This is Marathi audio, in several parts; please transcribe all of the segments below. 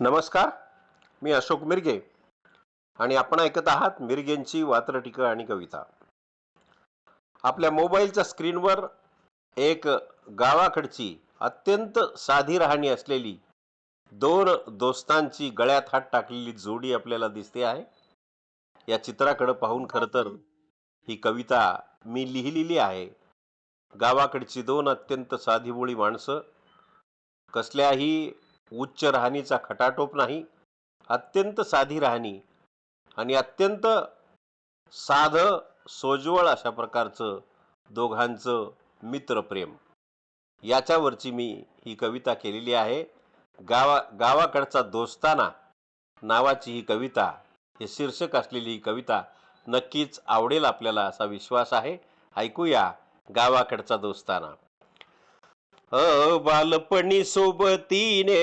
नमस्कार मी अशोक मिरगे आणि आपण ऐकत आहात मिरगेंची वात्रटिका आणि कविता. आपल्या मोबाईलच्या स्क्रीनवर एक गावाकडची अत्यंत साधी राहणी असलेली दोन दोस्तांची गळ्यात हात टाकलेली जोडी आपल्याला दिसते आहे. या चित्राकडं पाहून खरं तर ही कविता मी लिहिलेली आहे. गावाकडची दोन अत्यंत साधीभोळी माणसं कसल्याही उच्च राहणीचा खटाटोप नाही अत्यंत साधी राहणी आणि अत्यंत साधं सोज्वळ अशा प्रकारचं दोघांचं मित्रप्रेम. याच्यावरची मी ही कविता केलेली आहे. गावा गावाकडचा दोस्ताना नावाची ही कविता हे शीर्षक असलेली ही कविता नक्कीच आवडेल आपल्याला असा विश्वास आहे. ऐकूया गावाकडचा दोस्ताना. अ बालपणी सोबतीने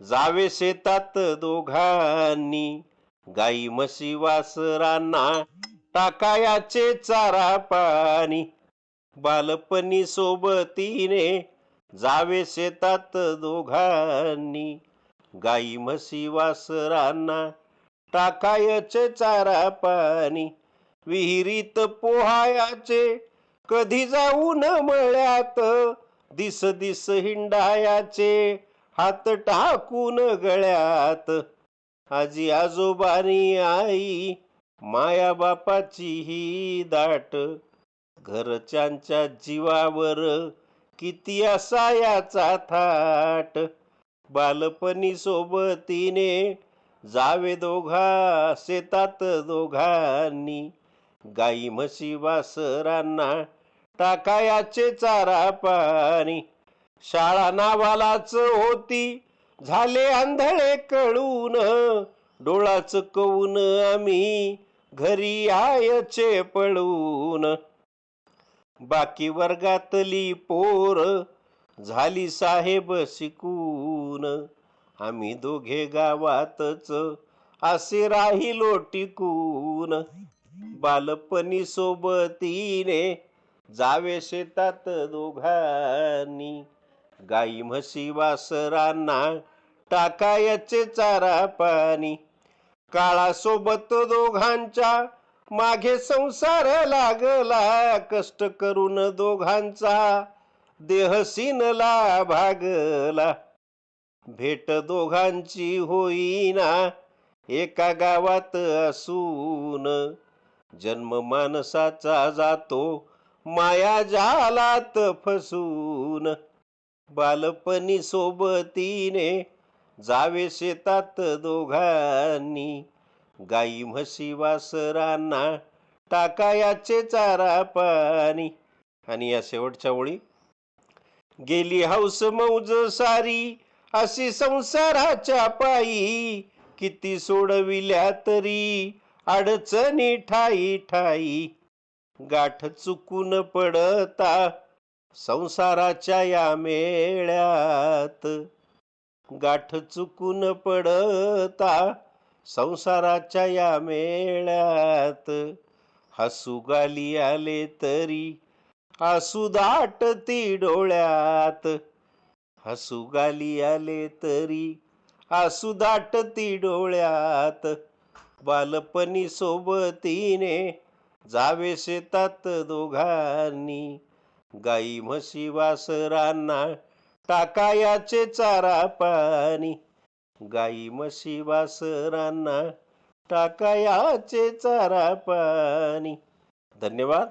जावे शेतात दोघांनी. गाई म्हशी वासरांना टाकायाचे चारा पाणी. बालपणी सोबतीने जावे शेतात दोघांनी. गाई म्हशी वासरांना टाकायचे चारा पाणी. विहिरीत पोहायाचे कधी जाऊन मळ्यात दिस दिस हिंडायाचे हात टाकून गळ्यात. आजी आजोबानी आई माया बापाची ही दाट. घरच्यांच्या जीवावर किती असायाचा थाट. बालपणी सोबतीने जावे दोघा शेतात दोघांनी. गाई म्हशी वासरांना टाकायाचे चारा पाणी. शाळा नावालाच होती. झाले आंधळे कळून. डोळाच कवून आम्ही. घरी आयचे पळून. बाकी वर्गातली पोर. झाली साहेब शिकून. आम्ही दोघे गावातच असे राहिलो टिकून. बालपणी सोबतीने जावे शेतात दोघांनी. गाई म्हशी वासरांना टाकायचे चारा पाणी. काळासोबत दोघांच्या मागे संसार लागला. कष्ट करून दोघांचा देहसीनला भागला. भेट दोघांची होईना एका गावात असून. जन्म माणसाचा जातो. माया जालात फसून. बालपणी सोबतीने जावे शेतात दोघांनी. गाई म्हशी वासरांना टाकायाचे चारा पाणी. आणि या शेवटच्या ओळी. गेली हौस मौज सारी अशी संसाराच्या पायी किती सोडविल्या तरी अडचणी ठाई ठाई. गाठ चुकून पडता संसाराच्या या मेळ्यात. गाठ चुकून पडता संसाराच्या या मेळ्यात. हसू गाली आले तरी हसू दाटती डोळ्यात. हसू गाली आले तरी हसू दाटती डोळ्यात. बालपणी सोबतीने जावे शेतात दोघांनी. गाई म्हशी वासरांना टाकायाचे चारा पाणी. गाई म्हशी वासरांना टाकायाचे चारा पाणी. धन्यवाद.